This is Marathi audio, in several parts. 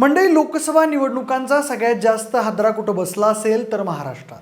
मंडई लोकसभा निवडणुकांचा सगळ्यात जास्त हादरा कुठं बसला असेल तर महाराष्ट्रात.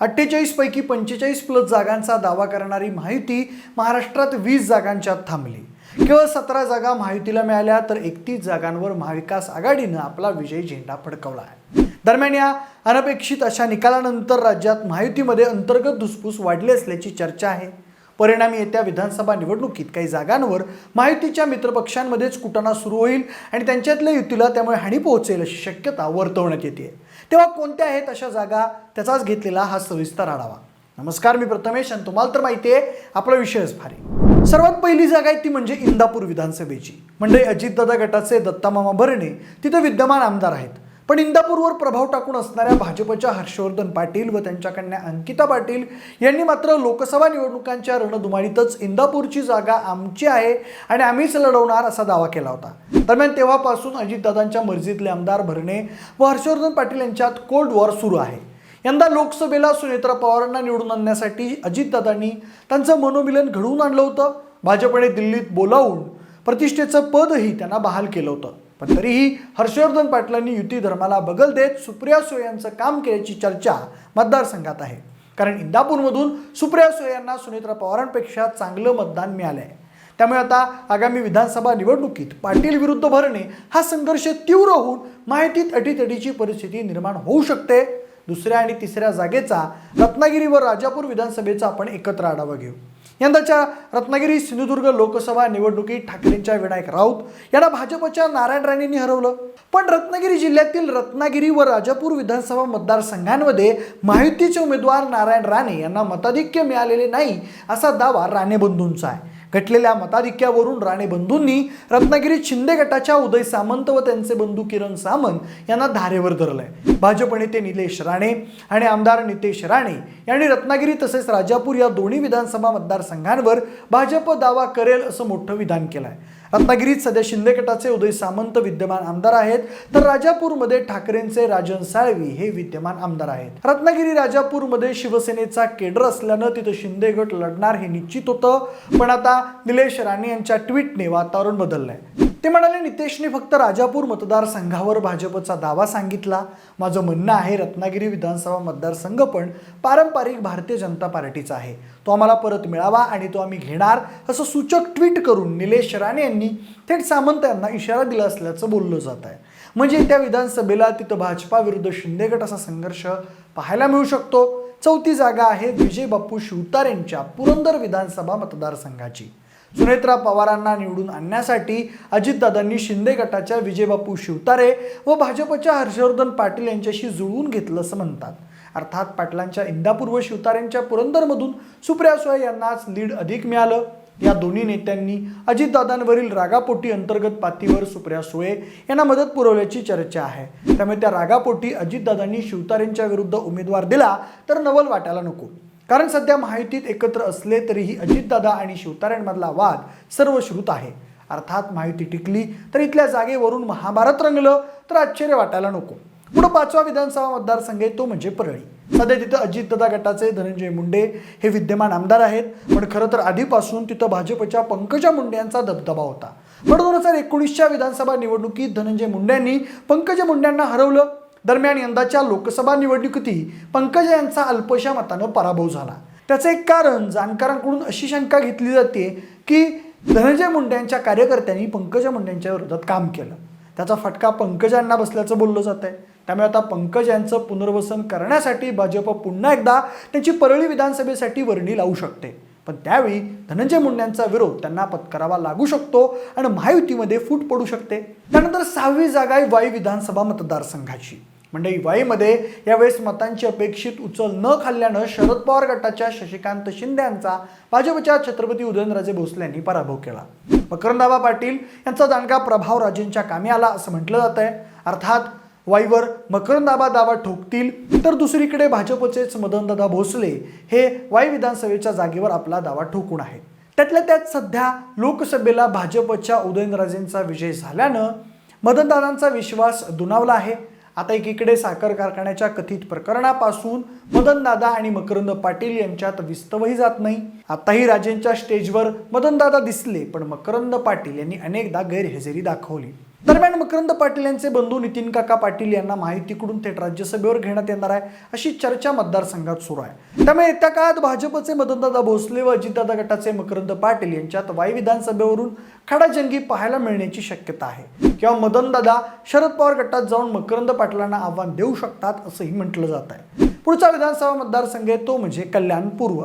अठ्ठेचाळीसपैकी पंचेचाळीस प्लस जागांचा दावा करणारी माहिती महाराष्ट्रात वीस जागांच्यात थांबली. केवळ सतरा जागा महायुतीला मिळाल्या तर एकतीस जागांवर महाविकास आघाडीनं आपला विजयी झेंडा फडकवला आहे. दरम्यान या अनपेक्षित अशा निकालानंतर राज्यात महायुतीमध्ये अंतर्गत धुसफूस वाढली असल्याची चर्चा आहे. परिणामी येत्या विधानसभा निवडणुकीत काही जागांवर माहितीच्या मित्रपक्षांमध्येच कुटाणा सुरू होईल आणि त्यांच्यातल्या युतीला त्यामुळे हानी पोहोचेल अशी शक्यता वर्तवण्यात येते. तेव्हा कोणत्या आहेत अशा जागा? त्याचाच घेतलेला हा सविस्तर आढावा. नमस्कार मी प्रथमेश आणि तुम्हाला तर माहिती आहे आपला विषयच भारी. सर्वात पहिली जागा आहे ती म्हणजे इंदापूर विधानसभेची. म्हणजे अजितदादा गटाचे दत्तामामा भरणे तिथे विद्यमान आमदार आहेत. पण इंदापूरवर प्रभाव टाकून असणाऱ्या भाजपच्या हर्षवर्धन पाटील व त्यांच्या कन्या अंकिता पाटील यांनी मात्र लोकसभा निवडणुकांच्या रणधुमाळीतच इंदापूरची जागा आमची आहे आणि आम्हीच लढवणार असा दावा केला होता. दरम्यान तेव्हापासून अजितदादांच्या मर्जीतले आमदार भरणे व हर्षवर्धन पाटील यांच्यात कोल्ड वॉर सुरू आहे. यंदा लोकसभेला सुनेत्रा पवारांना निवडून आणण्यासाठी अजितदादांनी त्यांचं मनोमिलन घडवून आणलं होतं. भाजपने दिल्लीत बोलावून प्रतिष्ठेचं पदही त्यांना बहाल केलं होतं. पण तरीही हर्षवर्धन पाटलांनी युती धर्माला बगल देत सुप्रिया सुळे यांचं काम केल्याची चर्चा मतदारसंघात आहे. कारण इंदापूरमधून सुप्रिया सुळे यांना सुनेत्रा पवारांपेक्षा चांगलं मतदान मिळालं आहे त्यामुळे आता आगामी विधानसभा निवडणुकीत पाटील विरुद्ध भरणे हा संघर्ष तीव्र होऊन माहितीत अटीतटीची परिस्थिती निर्माण होऊ शकते. दुसऱ्या आणि तिसऱ्या जागेचा रत्नागिरी व राजापूर विधानसभेचा आपण एकत्र आढावा घेऊ. यंदाच्या रत्नागिरी सिंधुदुर्ग लोकसभा निवडणुकीत ठाकरेंच्या विनायक राऊत यांना भाजपच्या नारायण राणेंनी हरवलं. पण रत्नागिरी जिल्ह्यातील रत्नागिरी व राजापूर विधानसभा मतदारसंघांमध्ये महायुतीचे उमेदवार नारायण राणे यांना मताधिक्य मिळालेले नाही असा दावा राणे बंधूंचा आहे. घटलेल्या मताधिक्यावरून राणे बंधूंनी रत्नागिरीत शिंदे गटाच्या उदय सामंत व त्यांचे बंधू किरण सामंत यांना धारेवर धरलंय. भाजप नेते निलेश राणे आणि आमदार नितेश राणे यांनी रत्नागिरी तसेच राजापूर या दोन्ही विधानसभा मतदारसंघांवर भाजप दावा करेल असं मोठं विधान केलंय. रत्नागिरीत सध्या शिंदे गटाचे उदय सामंत विद्यमान आमदार आहेत. तर राजापूरमध्ये ठाकरेंचे राजन साळवी हे विद्यमान आमदार आहेत. रत्नागिरी राजापूरमध्ये शिवसेनेचा केडर असल्यानं तिथं शिंदे गट लढणार हे निश्चित होतं. पण आता निलेश राणे यांच्या ट्विटने वातावरण बदललंय. ते म्हणाले नितेशने फक्त राजापूर मतदारसंघावर भाजपचा दावा सांगितला. माझं म्हणणं आहे रत्नागिरी विधानसभा मतदारसंघ पण पारंपरिक भारतीय जनता पार्टीचा आहे. तो आम्हाला परत मिळावा आणि तो आम्ही घेणार असं सूचक ट्विट करून निलेश राणे यांनी थेट सामंत यांना इशारा दिला असल्याचं बोललं जात आहे. म्हणजे त्या विधानसभेला तिथं भाजपा विरुद्ध शिंदे गट असा संघर्ष पाहायला मिळू शकतो. चौथी जागा आहे विजय बाप्पू शिवतारेंच्या पुरंदर विधानसभा मतदारसंघाची. सुनेत्रा पवारांना निवडून आणण्यासाठी अजितदादांनी शिंदे गटाच्या विजयबापू शिवतारे व भाजपच्या हर्षवर्धन पाटील यांच्याशी जुळवून घेतलं असं म्हणतात. अर्थात पाटलांच्या इंदापूर व शिवतारेंच्या पुरंदरमधून सुप्रिया सुळे यांनाच लीड अधिक मिळालं. या दोन्ही नेत्यांनी अजितदादांवरील रागापोटी अंतर्गत पातीवर सुप्रिया सुळे यांना मदत पुरवल्याची चर्चा आहे. त्यामुळे त्या रागापोटी अजितदादांनी शिवतारेंच्या विरुद्ध उमेदवार दिला तर नवल वाटायला नको. कारण सध्या माहितीत एकत्र असले तरीही अजितदादा आणि शिवतार्यांमधला वाद सर्वश्रुत आहे. अर्थात माहिती टिकली तर इथल्या जागेवरून महाभारत रंगलं तर आश्चर्य वाटायला नको. पुढं पाचवा विधानसभा मतदारसंघ आहे तो म्हणजे परळी. सध्या तिथं अजितदादा गटाचे धनंजय मुंडे हे विद्यमान आमदार आहेत. पण खरं तर आधीपासून तिथं भाजपच्या पंकजा मुंडे यांचा दबदबा होता. पण दोन हजार एकोणीसच्या विधानसभा निवडणुकीत धनंजय मुंडेंनी पंकजा मुंड्यांना हरवलं. दरम्यान यंदाच्या लोकसभा निवडणुकीतही पंकजा यांचा अल्पशा मतानं पराभव झाला. त्याचं एक कारण जाणकारांकडून अशी शंका घेतली जाते की धनंजय मुंडे यांच्या कार्यकर्त्यांनी पंकजा मुंडेंच्या विरोधात काम केलं. त्याचा फटका पंकजांना बसल्याचं बोललं जात आहे त्यामुळे आता पंकज यांचं पुनर्वसन करण्यासाठी भाजप पुन्हा एकदा त्यांची परळी विधानसभेसाठी वर्णी लावू शकते. पण त्यावेळी धनंजय मुंडेंचा विरोध त्यांना पत्करावा लागू शकतो आणि महायुतीमध्ये फूट पडू शकते. त्यानंतर सहावी जागा आहे वाई विधानसभा मतदारसंघाची. म्हणजे वाईमध्ये यावेळेस मतांची अपेक्षित उचल न खाल्ल्यानं शरद पवार गटाच्या शशिकांत शिंदे यांचा भाजपच्या छत्रपती उदयनराजे भोसले यांनी पराभव केला. मकरंदाबा पाटील यांचा दांडगा प्रभाव राजेंच्या कामी आला असं म्हटलं जात आहे अर्थात वाईवर मकरंदाबा दावा ठोकतील तर दुसरीकडे भाजपचेच मदनदादा भोसले हे वाई विधानसभेच्या जागेवर आपला दावा ठोकून आहेत. त्यातल्या त्यात सध्या लोकसभेला भाजपच्या उदयनराजेंचा विजय झाल्यानं मदनदादांचा विश्वास दुणावला आहे. आता एकीकडे साखर कारखान्याच्या कथित प्रकरणापासून मदनदादा आणि मकरंद पाटील यांच्यात विस्तवही जात नाही. आताही राजेंच्या स्टेजवर मदनदादा दिसले पण मकरंद पाटील यांनी अनेकदा गैरहजेरी दाखवली. दरम्यान मकरंद पाटील यांचे बंधू नितीन काका पाटील यांना माहितीकडून थेट राज्यसभेवर घेण्यात येणार आहे अशी चर्चा मतदारसंघात सुरू आहे. त्यामुळे येत्या काळात भाजपचे मदनदादा भोसले व अजितदादा गटाचे मकरंद पाटील यांच्यात वाई विधानसभेवरून खडाजंगी पाहायला मिळण्याची शक्यता आहे. किंवा मदनदादा शरद पवार गटात जाऊन मकरंद पाटलांना आव्हान देऊ शकतात असंही म्हटलं जात आहे. पुढचा विधानसभा मतदारसंघ आहे तो म्हणजे कल्याण पूर्व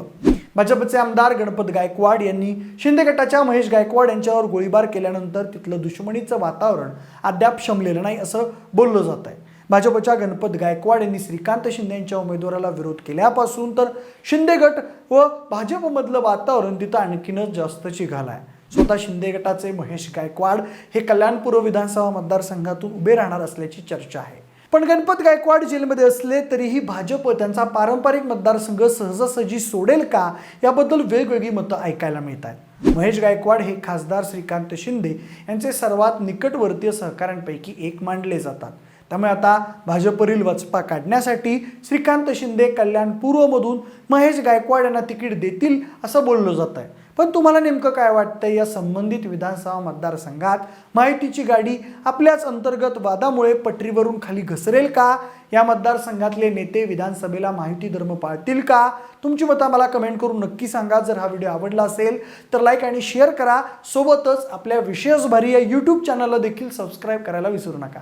भाजपचे आमदार गणपत गायकवाड यांनी शिंदे गटाच्या महेश गायकवाड यांच्यावर गोळीबार केल्यानंतर तिथलं दुश्मनीचं वातावरण अद्याप शमलेलं नाही असं बोललं जात आहे. भाजपच्या गणपत गायकवाड यांनी श्रीकांत शिंदे यांच्या उमेदवाराला विरोध केल्यापासून तर शिंदे गट व भाजपमधलं वातावरण तिथं आणखीनच जास्त चिघालं आहे स्वतः शिंदे गटाचे महेश गायकवाड हे कल्याणपूर्व विधानसभा मतदारसंघातून उभे राहणार असल्याची चर्चा आहे. पण गणपत गायकवाड जेलमध्ये असले तरीही भाजप त्यांचा पारंपरिक मतदारसंघ सहजासहजी सोडेल का याबद्दल वेगवेगळी मतं ऐकायला मिळत आहेत महेश गायकवाड हे खासदार श्रीकांत शिंदे यांचे सर्वात निकटवर्तीय सहकाऱ्यांपैकी एक मानले जातात. त्यामुळे आता भाजपवरील वचपा काढण्यासाठी श्रीकांत शिंदे कल्याण पूर्वमधून महेश गायकवाड यांना तिकीट देतील असं बोललं जात आहे पण तुम्हाला नेमकं काय वाटतंय या संबंधित विधानसभा मतदारसंघात माहितीची गाडी आपल्याच अंतर्गत वादामुळे पटरीवरून खाली घसरेल का? या मतदारसंघातले नेते विधानसभेला माहिती धर्म पाळतील का? तुमची मतं मला कमेंट करून नक्की सांगा. जर हा व्हिडिओ आवडला असेल तर लाईक आणि शेअर करा. सोबतच आपल्या विशेष भारी या यूट्यूब चॅनलला देखील सबस्क्राईब करायला विसरू नका.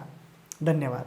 धन्यवाद.